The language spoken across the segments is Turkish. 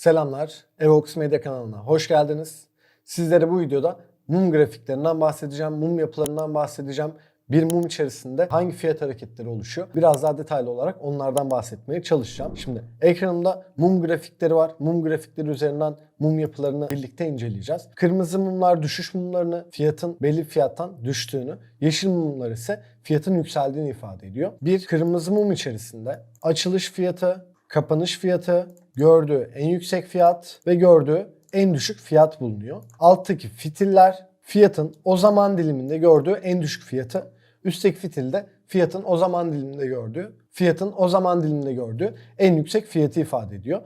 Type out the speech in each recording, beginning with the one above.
Selamlar, Evox Medya kanalına hoş geldiniz. Sizlere bu videoda mum grafiklerinden bahsedeceğim, mum yapılarından bahsedeceğim. Bir mum içerisinde hangi fiyat hareketleri oluşuyor? Biraz daha detaylı olarak onlardan bahsetmeye çalışacağım. Şimdi ekranımda mum grafikleri var. Mum grafikleri üzerinden mum yapılarını birlikte inceleyeceğiz. Kırmızı mumlar düşüş mumlarını, fiyatın belli fiyattan düştüğünü, yeşil mumlar ise fiyatın yükseldiğini ifade ediyor. Bir kırmızı mum içerisinde açılış fiyatı, kapanış fiyatı, gördüğü en yüksek fiyat ve gördüğü en düşük fiyat bulunuyor. Alttaki fitiller fiyatın o zaman diliminde gördüğü en düşük fiyatı, üstteki fitilde fiyatın o zaman diliminde gördüğü, fiyatın o zaman diliminde gördüğü en yüksek fiyatı ifade ediyor.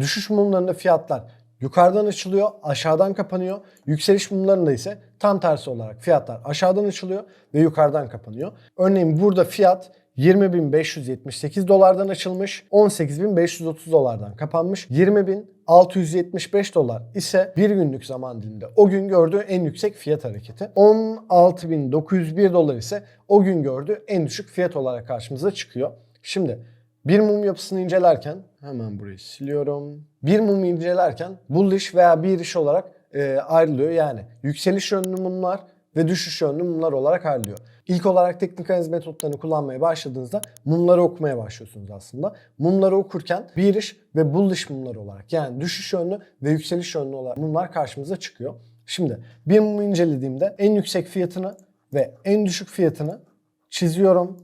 Düşüş mumlarında fiyatlar yukarıdan açılıyor, aşağıdan kapanıyor. Yükseliş mumlarında ise tam tersi olarak fiyatlar aşağıdan açılıyor ve yukarıdan kapanıyor. Örneğin burada fiyat 20.578 dolardan açılmış, 18.530 dolardan kapanmış. 20.675 dolar ise bir günlük zaman diliminde o gün gördüğü en yüksek fiyat hareketi. 16.901 dolar ise o gün gördüğü en düşük fiyat olarak karşımıza çıkıyor. Şimdi bir mum yapısını incelerken hemen burayı siliyorum. Bir mumu incelerken bullish veya iş olarak e, ayrılıyor. Yani yükseliş yönlü mumlar ve düşüş yönlü mumlar olarak ayrılıyor. İlk olarak teknik analiz metotlarını kullanmaya başladığınızda mumları okumaya başlıyorsunuz aslında. Mumları okurken iş ve bullish mumlar olarak yani düşüş yönlü ve yükseliş yönlü olarak mumlar karşımıza çıkıyor. Şimdi bir mumu incelediğimde en yüksek fiyatını ve en düşük fiyatını çiziyorum.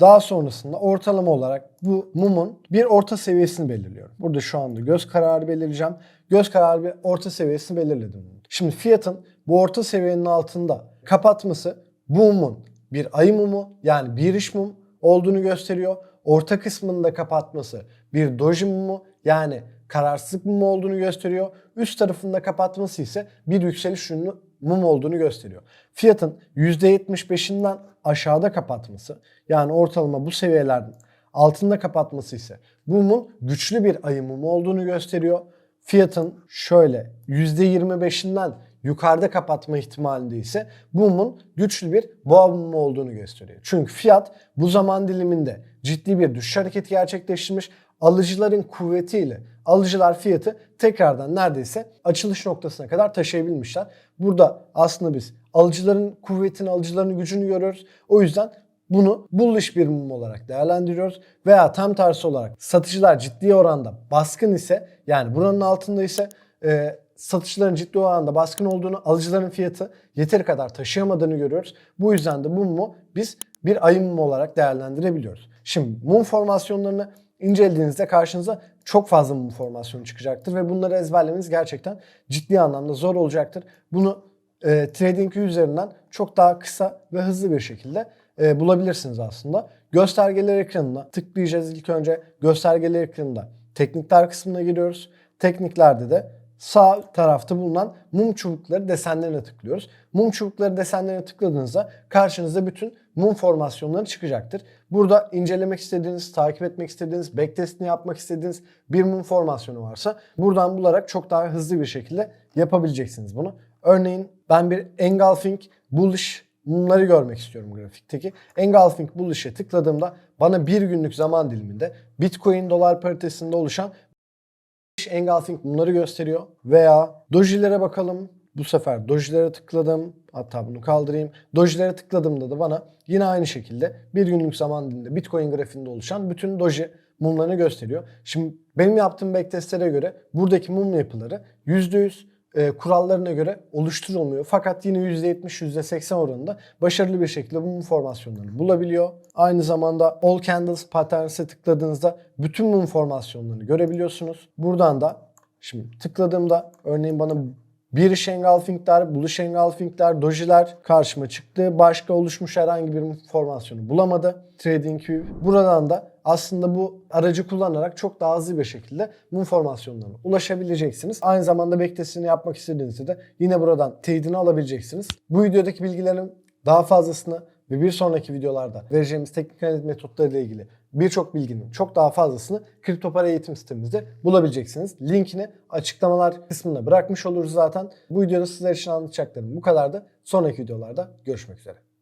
Daha sonrasında ortalama olarak bu mumun bir orta seviyesini belirliyorum. Burada şu anda göz kararı belirleyeceğim. Göz kararı bir orta seviyesini belirledim. Şimdi fiyatın bu orta seviyenin altında kapatması bu mumun bir ayı mumu yani bir iş mum olduğunu gösteriyor. Orta kısmında kapatması bir doji mumu yani kararsızlık mumu olduğunu gösteriyor. Üst tarafında kapatması ise bir yükseliş ünlü mum olduğunu gösteriyor. Fiyatın %75'inden aşağıda kapatması yani ortalama bu seviyelerden altında kapatması ise bu mumun güçlü bir ayı mumu olduğunu gösteriyor. Fiyatın şöyle %25'inden yukarıda kapatma ihtimalinde ise bu mumun güçlü bir boğa mumu olduğunu gösteriyor. Çünkü fiyat bu zaman diliminde ciddi bir düşüş hareketi gerçekleştirmiş. Alıcıların kuvvetiyle alıcılar fiyatı tekrardan neredeyse açılış noktasına kadar taşıyabilmişler. Burada aslında biz alıcıların kuvvetini, alıcıların gücünü görüyoruz. O yüzden bunu bullish bir mum olarak değerlendiriyoruz. Veya tam tersi olarak satıcılar ciddi oranda baskın ise yani buranın altında ise e, satışların ciddi oranda baskın olduğunu, alıcıların fiyatı yeteri kadar taşıyamadığını görüyoruz. Bu yüzden de mumu biz bir ayı mumu olarak değerlendirebiliyoruz. Şimdi mum formasyonlarını incelediğinizde karşınıza çok fazla mum formasyonu çıkacaktır ve bunları ezberlemeniz gerçekten ciddi anlamda zor olacaktır. Bunu e, TradingView üzerinden çok daha kısa ve hızlı bir şekilde e, bulabilirsiniz aslında. Göstergeler ekranına tıklayacağız ilk önce. Göstergeler ekranında teknikler kısmına giriyoruz. Tekniklerde de sağ tarafta bulunan mum çubukları desenlerine tıklıyoruz. Mum çubukları desenlerine tıkladığınızda karşınıza bütün mum formasyonları çıkacaktır. Burada incelemek istediğiniz, takip etmek istediğiniz, backtestini yapmak istediğiniz bir mum formasyonu varsa buradan bularak çok daha hızlı bir şekilde yapabileceksiniz bunu. Örneğin ben bir engulfing bullish mumları görmek istiyorum grafikteki. Engulfing bullish'e tıkladığımda bana bir günlük zaman diliminde Bitcoin dolar paritesinde oluşan engulfing bunları gösteriyor. Veya dojilere bakalım. Bu sefer dojilere tıkladım. Hatta bunu kaldırayım. Dojilere tıkladığımda da bana yine aynı şekilde bir günlük zaman diliminde Bitcoin grafiğinde oluşan bütün doji mumlarını gösteriyor. Şimdi benim yaptığım backtestlere göre buradaki mum yapıları %100 e, kurallarına göre oluşturulmuyor. Fakat yine %70, %80 oranında başarılı bir şekilde mum formasyonlarını bulabiliyor. Aynı zamanda All Candles Patterns'e tıkladığınızda bütün mum formasyonlarını görebiliyorsunuz. Buradan da şimdi tıkladığımda örneğin bana bir engulfingler, buluş engulfingler, dojiler karşıma çıktı. Başka oluşmuş herhangi bir formasyonu bulamadı. TradingView. Buradan da aslında bu aracı kullanarak çok daha hızlı bir şekilde mum formasyonlarına ulaşabileceksiniz. Aynı zamanda backtestini yapmak istediğinizde de yine buradan teyidini alabileceksiniz. Bu videodaki bilgilerin daha fazlasını ve bir sonraki videolarda vereceğimiz teknik analiz metotları ile ilgili birçok bilginin çok daha fazlasını kripto para eğitim sitemizde bulabileceksiniz. Linkini açıklamalar kısmına bırakmış oluruz zaten. Bu videoda sizler için anlatacaklarım bu kadardı. Sonraki videolarda görüşmek üzere.